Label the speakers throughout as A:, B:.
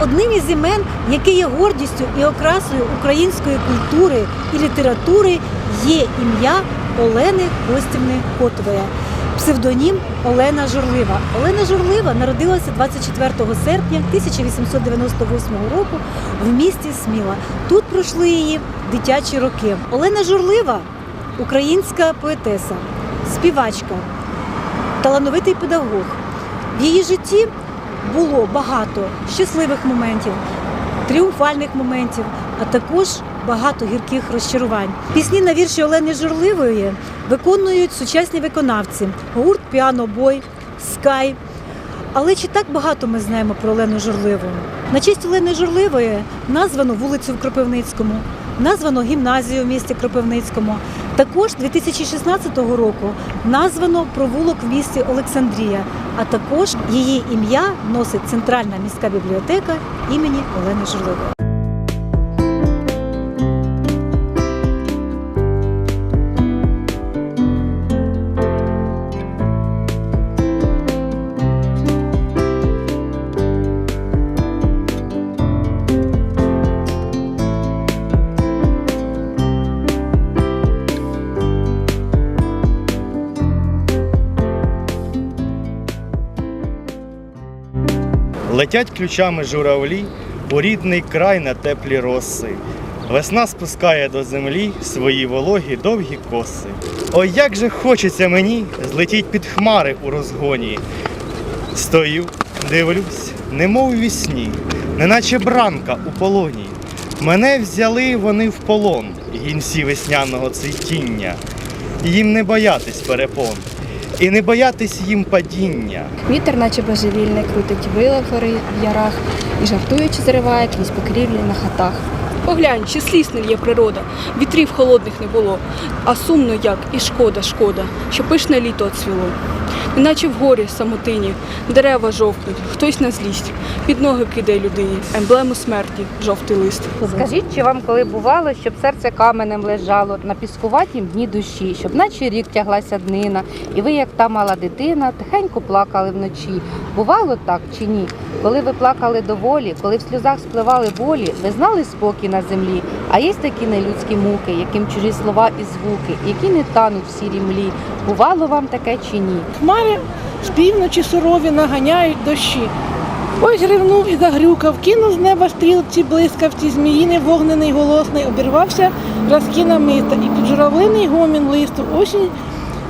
A: одним із імен, яке є гордістю і окрасою української культури і літератури, є ім'я Олени Костівни Котової. Псевдонім Олена Журлива. Олена Журлива народилася 24 серпня 1898 року в місті Сміла. Тут пройшли її дитячі роки. Олена Журлива українська поетеса, співачка, талановитий педагог. В її житті було багато щасливих моментів, тріумфальних моментів, а також багато гірких розчарувань. Пісні на вірші Олени Журливої виконують сучасні виконавці гурт Піанобой, Скай. Але чи так багато ми знаємо про Олену Журливу? На честь Олени Журливої названо вулицю в Кропивницькому, названо гімназію в місті Кропивницькому. Також 2016 року названо провулок в місті Олександрія, а також її ім'я носить Центральна міська бібліотека імені Олени Журливої.
B: Летять ключами журавлі у рідний край на теплі роси. Весна спускає до землі свої вологі довгі коси. Ой, як же хочеться мені злетіть під хмари у розгоні. Стою, дивлюсь, немов вісні, неначе бранка у полоні. Мене взяли вони в полон, гінці весняного цвітіння. Їм не боятись перепон, і не боятись їм падіння.
C: Вітер, наче божевільний, крутить вила гори в ярах і жартуючи зриває крізь покрівлі на хатах.
D: Поглянь, чи сліз лє природа, вітрів холодних не було, а сумно як і шкода, шкода, що пишне літо оцвіло. Неначе в горі самотині, дерева жовкнуть, хтось на злість, під ноги кидає людині, емблему смерті, жовтий лист.
E: Скажіть, чи вам коли бувало, щоб серце каменем лежало на піскуватім дні душі, щоб наче рік тяглася днина, і ви, як та мала дитина, тихенько плакали вночі. Бувало так чи ні? Коли ви плакали доволі, коли в сльозах спливали болі, ви знали спокій на землі. А є такі нелюдські муки, яким чужі слова і звуки, які не тануть в сірій млі. Бувало вам таке чи ні?
F: Хмари з півночі сурові наганяють дощі. Ось ревнув і загрюкав, кинув з неба стрілці блискавці, зміїний вогнений голосний, обірвався разкіна мита, і під журавлиний гомін листу осінь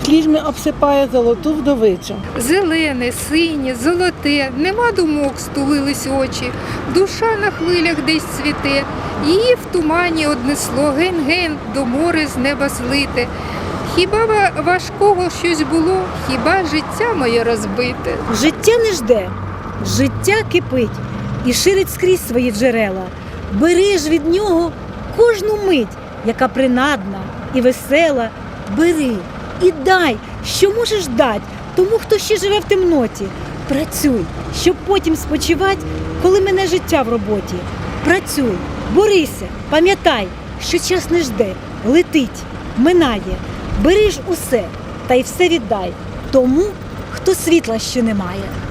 F: слізьми обсипає золоту вдовицю.
G: Зелене, синє, золоте, нема думок, стулились очі, душа на хвилях десь цвіте, її в тумані однесло ген-ген до моря з неба злите. Хіба важкого щось було, хіба життя моє розбите?
A: Життя не жде, життя кипить і ширить скрізь свої джерела. Бери ж від нього кожну мить, яка принадна і весела. Бери і дай, що можеш дати тому, хто ще живе в темноті. Працюй, щоб потім спочивати, коли мене життя в роботі. Працюй, борися, пам'ятай, що час не жде, летить, минає. Бери ж усе та й все віддай тому, хто світла ще немає.